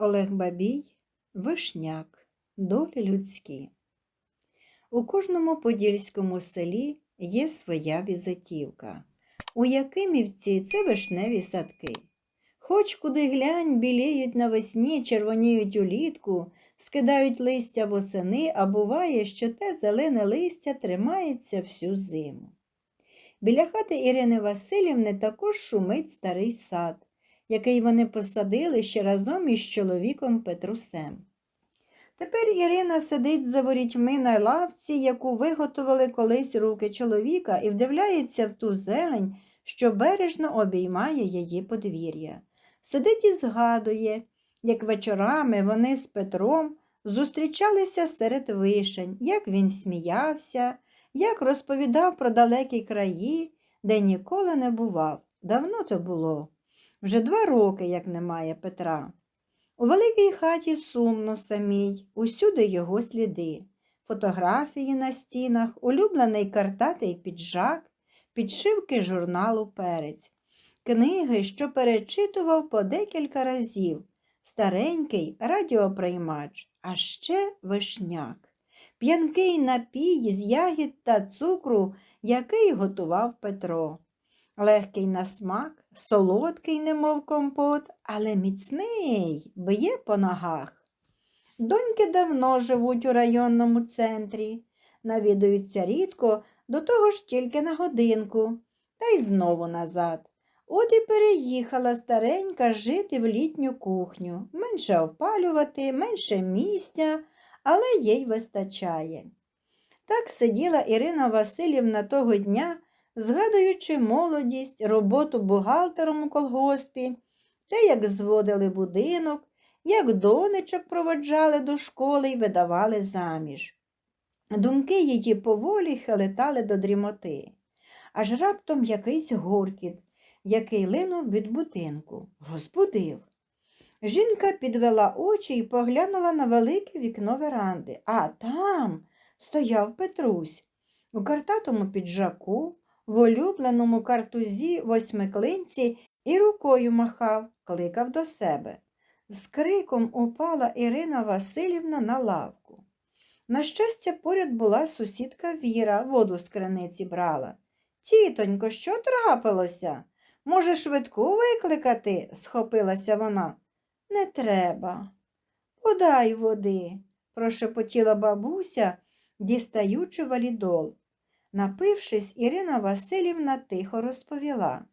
Олег Бабій, Вишняк, долі людські. У кожному подільському селі є своя візитівка. У Якимівці це вишневі садки. Хоч куди глянь, біліють навесні, червоніють улітку, скидають листя восени, а буває, що те зелене листя тримається всю зиму. Біля хати Ірини Васильівни також шумить старий сад, який вони посадили ще разом із чоловіком Петрусем. Тепер Ірина сидить за ворітьми на лавці, яку виготовили колись руки чоловіка, і вдивляється в ту зелень, що бережно обіймає її подвір'я. Сидить і згадує, як вечорами вони з Петром зустрічалися серед вишень, як він сміявся, як розповідав про далекі краї, де ніколи не бував. Давно то було. Вже два роки, як немає Петра. У великій хаті сумно самій, усюди його сліди, фотографії на стінах, улюблений картатий піджак, підшивки журналу Перець, книги, що перечитував по декілька разів, старенький радіоприймач, а ще вишняк, п'янкий напій з ягід та цукру, який готував Петро. Легкий на смак, солодкий, немов компот, але міцний, б'є по ногах. Доньки давно живуть у районному центрі, навідуються рідко, до того ж тільки на годинку, та й знову назад. От і переїхала старенька жити в літню кухню, менше опалювати, менше місця, але їй вистачає. Так сиділа Ірина Васильівна того дня, згадуючи молодість, роботу бухгалтером у колгоспі, те, як зводили будинок, як донечок проводжали до школи і видавали заміж. Думки її поволі хилетали до дрімоти, аж раптом якийсь гуркіт, який линув від будинку, розбудив. Жінка підвела очі і поглянула на велике вікно веранди, а там стояв Петрусь у картатому піджаку, в улюбленому картузі восьмиклинці і рукою махав, кликав до себе. З криком упала Ірина Васильівна на лавку. На щастя, поряд була сусідка Віра, воду з криниці брала. Тітонько, що трапилося? Може, швидку викликати? схопилася вона. Не треба. Подай води, прошепотіла бабуся, дістаючи валідол. Напившись, Ірина Васильівна тихо розповіла.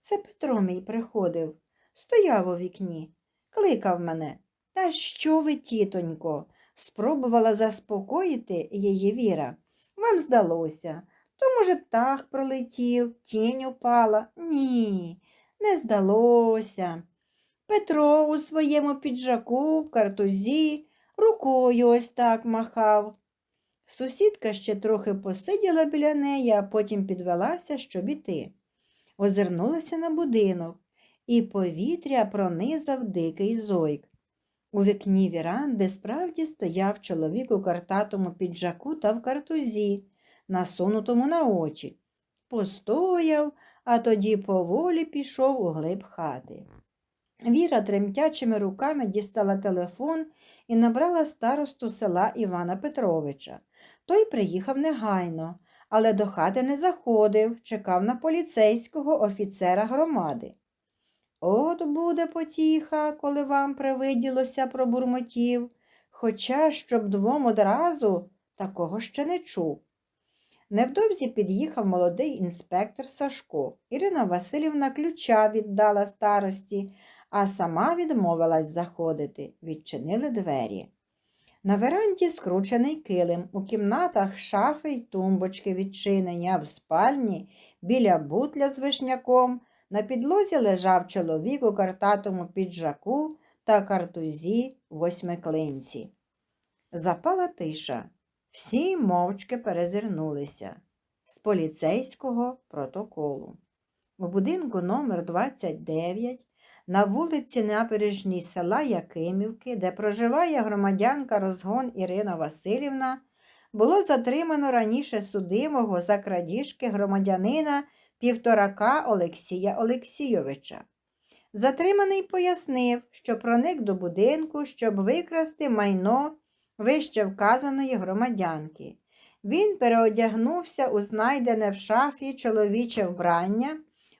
Це Петро мій приходив, стояв у вікні, кликав мене. Та що ви, тітонько? спробувала заспокоїти її Віра. Вам здалося. То, може, птах пролетів, тінь упала. Ні, не здалося. Петро у своєму піджаку, картузі, рукою ось так махав. Сусідка ще трохи посиділа біля неї, а потім підвелася, щоб іти. Озирнулася на будинок, і повітря пронизав дикий зойк. У вікні віранди справді стояв чоловік у картатому піджаку та в картузі, насунутому на очі. Постояв, а тоді поволі пішов у глиб хати. Віра тремтячими руками дістала телефон і набрала старосту села Івана Петровича. Той приїхав негайно, але до хати не заходив, чекав на поліцейського офіцера громади. От буде потіха, коли вам привиділося про бурмотів, хоча щоб двом одразу такого ще не чув. Невдовзі під'їхав молодий інспектор Сашко. Ірина Васильівна ключа віддала старості, а сама відмовилась заходити, відчинили двері. На веранді скручений килим, у кімнатах шафи й тумбочки відчинені, а в спальні біля бутля з вишняком на підлозі лежав чоловік у картатому піджаку та картузі восьмиклинці. Запала тиша. Всі мовчки перезирнулися з поліцейського протоколу. У будинку номер 29 на вулиці Набережній села Якимівки, де проживає громадянка розгон Ірина Васильівна, було затримано раніше судимого за крадіжки громадянина півторака Олексія Олексійовича. Затриманий пояснив, що проник до будинку, щоб викрасти майно вище вказаної громадянки. Він переодягнувся у знайдене в шафі чоловіче вбрання,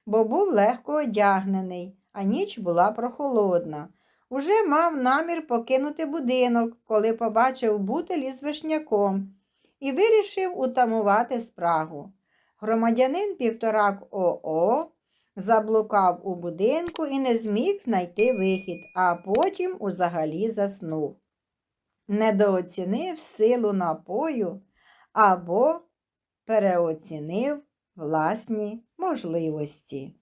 бо був легко одягнений, а ніч була прохолодна. Уже мав намір покинути будинок, коли побачив бутелі з вишняком і вирішив утамувати спрагу. Громадянин півторак ОО заблукав у будинку і не зміг знайти вихід, а потім узагалі заснув. Недооцінив силу напою або переоцінив власні можливості.